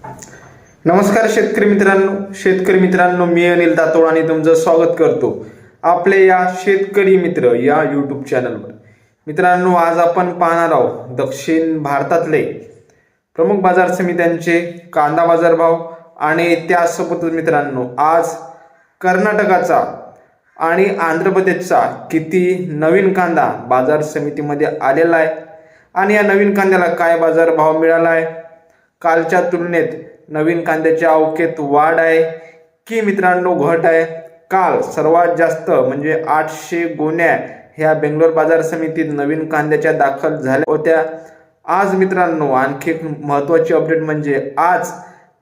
नमस्कार शेतकरी मित्रांनो शेतकरी मित्रांनो मी अनिल दातोड आणि तुमचं स्वागत करतो आपले या शेतकरी मित्र या यूट्यूब चॅनलवर मित्रांनो आज आपण पाहणार आहोत दक्षिण भारतातले प्रमुख बाजार समित्यांचे कांदा बाजार भाव आणि त्यासोबतच मित्रांनो आज कर्नाटकाचा आणि आंध्र प्रदेशचा किती नवीन कांदा बाजार समितीमध्ये आलेला आहे आणि या नवीन कांद्याला काय बाजार भाव मिळाला आहे? कालच्या तुलनेत नवीन कांद्याच्या अवकेत वाढ आहे. की मित्रांनो घट आहे? काल सर्वात जास्त म्हणजे आठशे गोण्या ह्या बेंगलोर बाजार समितीत नवीन कांद्याच्या दाखल झाल्या होत्या. आज मित्रांनो आणखी एक महत्वाची अपडेट म्हणजे आज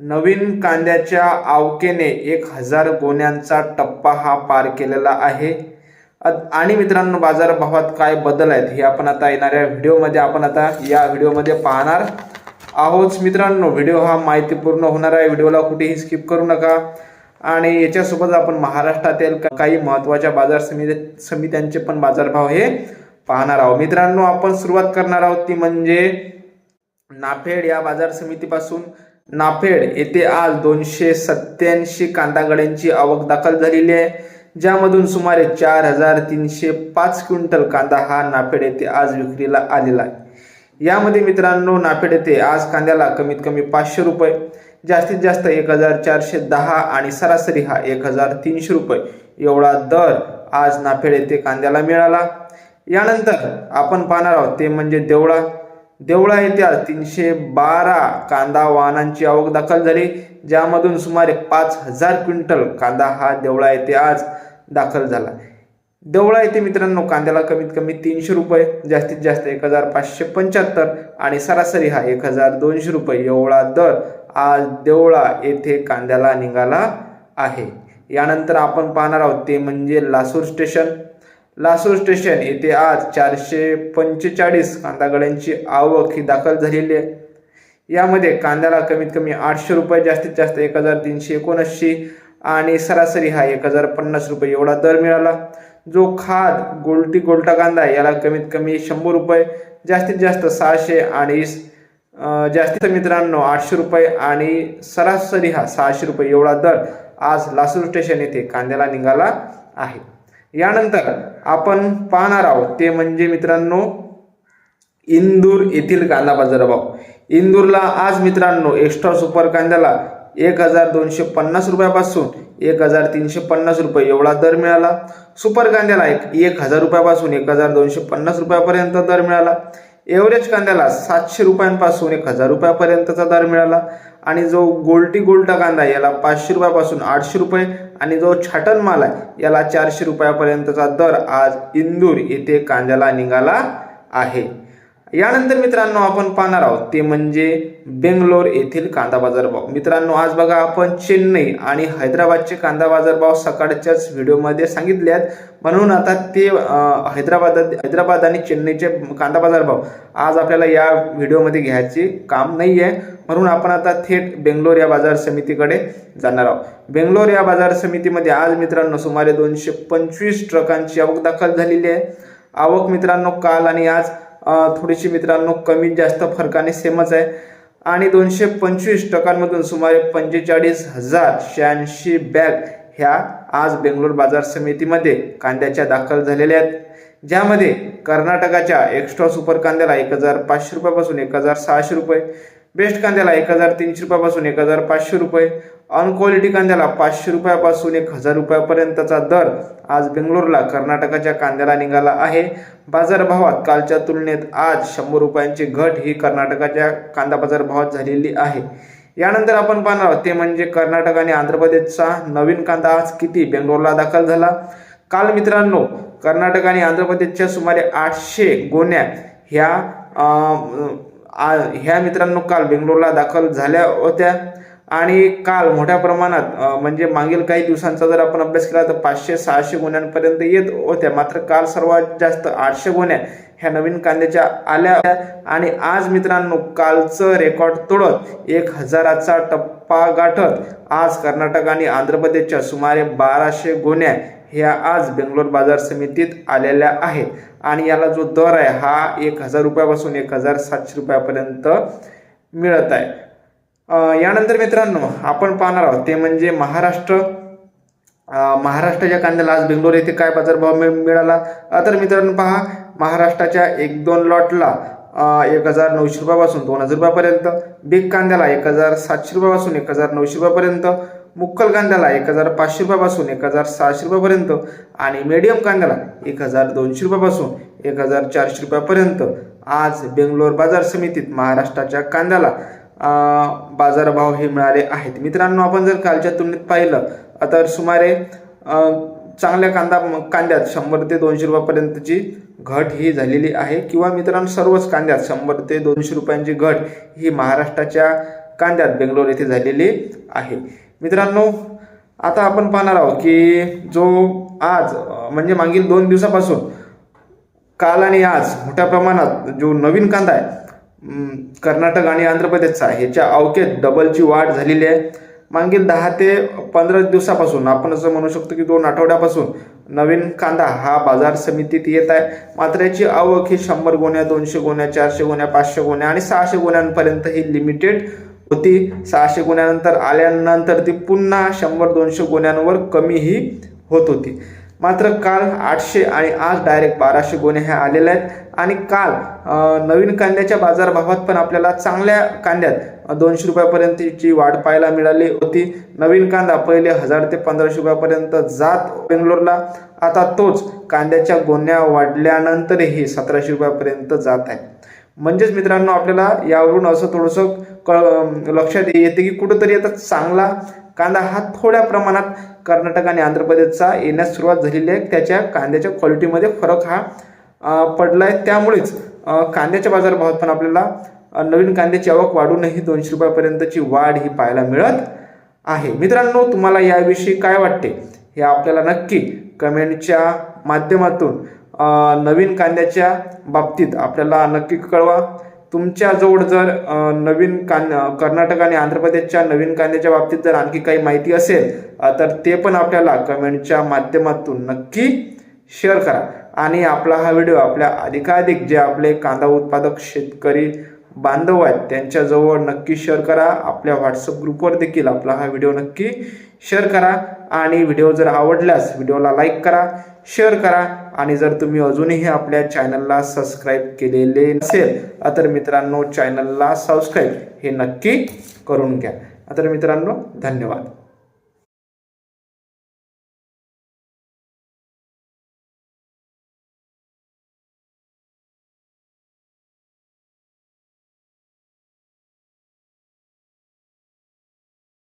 नवीन कांद्याच्या आवकेने एक हजार गोण्यांचा टप्पा हा पार केलेला आहे. आणि मित्रांनो बाजारभावात काय बदल आहेत हे आपण आता येणाऱ्या व्हिडिओमध्ये आपण आता या व्हिडिओमध्ये पाहणार. आहोत. मित्रांनो व्हिडिओ हा माहितीपूर्ण होणार आहे. व्हिडिओला कुठेही स्किप करू नका. आणि याच्यासोबत आपण महाराष्ट्रातील काही महत्त्वाच्या बाजार समिती समित्यांचे पण बाजारभाव हे पाहणार आहोत. मित्रांनो आपण सुरुवात करणार आहोत ती म्हणजे नाफेड या बाजार समितीपासून. नाफेड येथे आज दोनशे सत्याऐंशी कांदागड्यांची आवक दाखल झालेली आहे. ज्यामधून सुमारे चार हजार तीनशे पाच क्विंटल कांदा हा नाफेड येथे आज विक्रीला आलेला आहे. यामध्ये मित्रांनो नाफेड येथे आज कांद्याला कमीत कमी पाचशे रुपये जास्तीत जास्त एक हजार चारशे दहा आणि सरासरी हा एक हजार तीनशे रुपये. एवढा दर आज नाफेड येथे कांद्याला मिळाला. यानंतर आपण पाहणार आहोत ते म्हणजे देवळा. देवळा येथे आज तीनशे बारा कांदा वाहनांची आवक दाखल झाली ज्यामधून सुमारे पाच हजार क्विंटल कांदा हा देवळा येथे आज दाखल झाला. देवळा येथे मित्रांनो कांद्याला कमीत कमी तीनशे रुपये जास्तीत जास्त एक हजार पाचशे पंच्याहत्तर आणि सरासरी हा एक हजार दोनशे रुपये एवढा दर आज देवळा येथे कांद्याला निघाला आहे. यानंतर आपण पाहणार आहोत ते म्हणजे लासूर स्टेशन. लासूर स्टेशन येथे आज चारशे पंचेचाळीस कांदागड्यांची आवक ही दाखल झालेली आहे. यामध्ये कांद्याला कमीत कमी आठशे रुपये जास्तीत जास्त एक हजार तीनशे एकोणऐंशी आणि सरासरी हा एक हजार पन्नास रुपये एवढा दर मिळाला. जो खाद गोलटी गोलटा कांदा याला कमीत कमी शंभर रुपये जास्तीत जास्त सहाशे आणि जास्तीत मित्रांनो आठशे रुपये आणि सरासरी हा सहाशे रुपये एवढा दर आज लासूर स्टेशन येथे कांद्याला निघाला आहे. यानंतर आपण पाहणार आहोत ते म्हणजे मित्रांनो इंदूर येथील कांदा बाजार भाव. इंदूरला आज मित्रांनो एक्स्ट्रा सुपर कांद्याला एक हजार दोनशे पन्नास रुपयापासून एक हजार तीनशे पन्नास रुपये एवढा दर मिळाला. सुपर कांद्याला एक एक हजार रुपयापासून एक हजार दोनशे पन्नास रुपयापर्यंत दर मिळाला. एव्हरेज कांद्याला सातशे रुपयांपासून एक हजार रुपयापर्यंतचा दर मिळाला. आणि जो गोल्टी गोल्टा कांदा याला पाचशे रुपयापासून आठशे रुपये आणि जो छाटण माल आहे याला चारशे रुपयापर्यंतचा दर आज इंदूर येथे कांद्याला निघाला आहे. यानंतर मित्रांनो आपण पाहणार आहोत ते म्हणजे बेंगलोर येथील कांदा बाजार भाव मित्रांनो आज बघा आपण चेन्नई आणि हैदराबादचे कांदा बाजार भाव सकाळच्याच व्हिडिओमध्ये सांगितले आहेत म्हणून आता ते हैदराबाद हैदराबाद आणि चेन्नईचे कांदा बाजार भाव आज आपल्याला या व्हिडिओमध्ये घ्यायचे काम नाही आहे म्हणून आपण आता थेट बेंगलोर या बाजार समितीकडे जाणार आहोत. बेंगलोर या बाजार समितीमध्ये आज मित्रांनो सुमारे दोनशे पंचवीस ट्रकांची आवक दाखल झालेली आहे. आवक मित्रांनो काल आणि आज थोडीशी मित्रांनो कमी जास्त फरकाने सेमच आहे. आणि दोनशे पंचवीस टकांमधून सुमारे पंचेचाळीस हजार शहाऐंशी बॅग ह्या आज बेंगलोर बाजार समितीमध्ये कांद्याच्या दाखल झालेल्या आहेत. ज्यामध्ये कर्नाटकाच्या एक्स्ट्रा सुपर कांद्याला एक हजार पाचशे रुपयापासून एक हजार सहाशे रुपये बेस्ट कांद्याला एक हजार तीनशे रुपयापासून एक हजार पाचशे रुपये. अनक्वालिटी कांद्याला पाचशे रुपयापासून एक हजार रुपयापर्यंतचा दर आज बेंगलोरला कर्नाटकाच्या कांद्याला निघाला आहे. बाजारभावात कालच्या तुलनेत आज शंभर रुपयांची घट ही कर्नाटकाच्या कांदा बाजारभावात झालेली आहे. यानंतर आपण पाहणार आहोत ते म्हणजे कर्नाटक आणि आंध्र प्रदेशचा नवीन कांदा आज किती बेंगलोरला दाखल झाला? काल मित्रांनो कर्नाटक आणि आंध्र प्रदेशच्या सुमारे आठशे गोण्या ह्या आ- ह्या मित्रांनो काल बेंगलोरला दाखल झाल्या होत्या. आणि काल मोठ्या प्रमाणात म्हणजे मागील काही दिवसांचा जर आपण अभ्यास केला तर पाचशे सहाशे गुन्ह्यांपर्यंत येत होत्या. मात्र काल सर्वात जास्त आठशे गुन्ह्या ह्या नवीन कांद्याच्या आल्या होत्या. आणि आज मित्रांनो कालचं रेकॉर्ड तोडत एक हजाराचा टप्पा गाठत आज कर्नाटक आणि आंध्र प्रदेशच्या सुमारे बाराशे गुन्ह्या ह्या आज बेंगलोर बाजार समितीत आलेल्या आहेत. आणि याला जो दर आहे हा एक हजार रुपयापासून एक हजार सातशे रुपयापर्यंत मिळत आहे. यानंतर मित्रांनो आपण पाहणार आहोत ते म्हणजे महाराष्ट्र महाराष्ट्राच्या कांद्याला आज बेंगलोर येथे काय बाजारभाव मिळ- मिळाला? तर मित्रांनो पहा महाराष्ट्राच्या एक दोन लॉटला एक हजार नऊशे रुपयापासून दोन हजार रुपयापर्यंत बिग कांद्याला एक हजार सातशे रुपयापासून एक हजार नऊशे रुपयापर्यंत मुक्कल कांद्याला एक हजार पाचशे रुपयापासून एक हजार सहाशे रुपयापर्यंत आणि मीडियम कांद्याला एक हजार दोनशे रुपयापासून एक हजार चारशे रुपयापर्यंत. आज बेंगलोर बाजार समितीत महाराष्ट्राच्या कांद्याला बाजारभाव हे मिळाले आहेत. मित्रांनो आपण जर कालच्या तुलनेत पाहिलं तर सुमारे चांगल्या कांदा कांद्यात शंभर ते दोनशे रुपयापर्यंतची घट ही झालेली आहे. किंवा मित्रांनो सर्वच कांद्यात शंभर ते दोनशे रुपयांची घट ही महाराष्ट्राच्या कांद्यात बेंगलोर येथे झालेली आहे. मित्रांनो आता आपण पाहणार आहोत की जो आज म्हणजे मागील दोन दिवसापासून काल आणि आज मोठ्या प्रमाणात जो नवीन कांदा आहे कर्नाटक आणि आंध्र प्रदेशचा ह्याच्या अवकेत डबलची वाढ झालेली आहे. मागील दहा ते पंधरा दिवसापासून आपण असं म्हणू शकतो की दोन आठवड्यापासून नवीन कांदा हा बाजार समितीत येत आहे. मात्र याची आवक ही शंभर गोण्या दोनशे गोण्या चारशे गोण्या पाचशे गोण्या आणि सहाशे गोण्यांपर्यंत ही लिमिटेड होती. सहाशे गुन्ह्यानंतर आल्यानंतर ती पुन्हा शंभर दोनशे गुन्ह्यांवर कमीही होत होती. मात्र काल आठशे आणि आज डायरेक्ट बाराशे गुन्हे ह्या आलेल्या आहेत. आणि काल नवीन कांद्याच्या बाजारभावात पण आपल्याला चांगल्या कांद्यात दोनशे रुपयापर्यंतची वाढ पाहायला मिळाली होती. नवीन कांदा पहिले हजार ते पंधराशे रुपयापर्यंत जात बेंगलोरला. आता तोच कांद्याच्या गोण्या वाढल्यानंतरही सतराशे रुपयापर्यंत जात आहे. म्हणजेच मित्रांनो आपल्याला यावरून असं थोडंसं क लक्षात येते की कुठंतरी आता चांगला कांदा हा थोड्या प्रमाणात कर्नाटक आणि आंध्र प्रदेशचा येण्यास सुरुवात झालेली आहे. त्याच्या कांद्याच्या क्वालिटीमध्ये फरक हा पडला आहे त्यामुळेच कांद्याच्या बाजारभावात पण आपल्याला नवीन कांद्याची आवक वाढूनही दोनशे रुपयापर्यंतची वाढ ही पाहायला मिळत आहे. मित्रांनो तुम्हाला याविषयी काय वाटते हे आपल्याला नक्की कमेंटच्या माध्यमातून नवीन कांद्याच्या बाबतीत आपल्याला नक्की कळवा. तुमच्याजवळ जर नवीन कां कर्नाटक आणि आंध्र प्रदेशच्या नवीन कांद्याच्या बाबतीत जर आणखी काही माहिती असेल तर ते पण आपल्याला कमेंटच्या माध्यमातून नक्की शेअर करा. आणि आपला हा व्हिडिओ आपल्या अधिकाधिक जे आपले कांदा उत्पादक शेतकरी बांधव आहेत त्यांच्याजवळ नक्की शेअर करा. आपल्या व्हॉट्सअप ग्रुपवर देखील आपला हा व्हिडिओ नक्की शेअर करा. आणि व्हिडिओ जर आवडल्यास व्हिडिओला लाईक करा शेअर करा. आणि जर तुम्ही अजूनही आपल्या चॅनलला सबस्क्राईब केलेले नसेल तर मित्रांनो चॅनलला सबस्क्राईब हे नक्की करून घ्या. तर मित्रांनो धन्यवाद.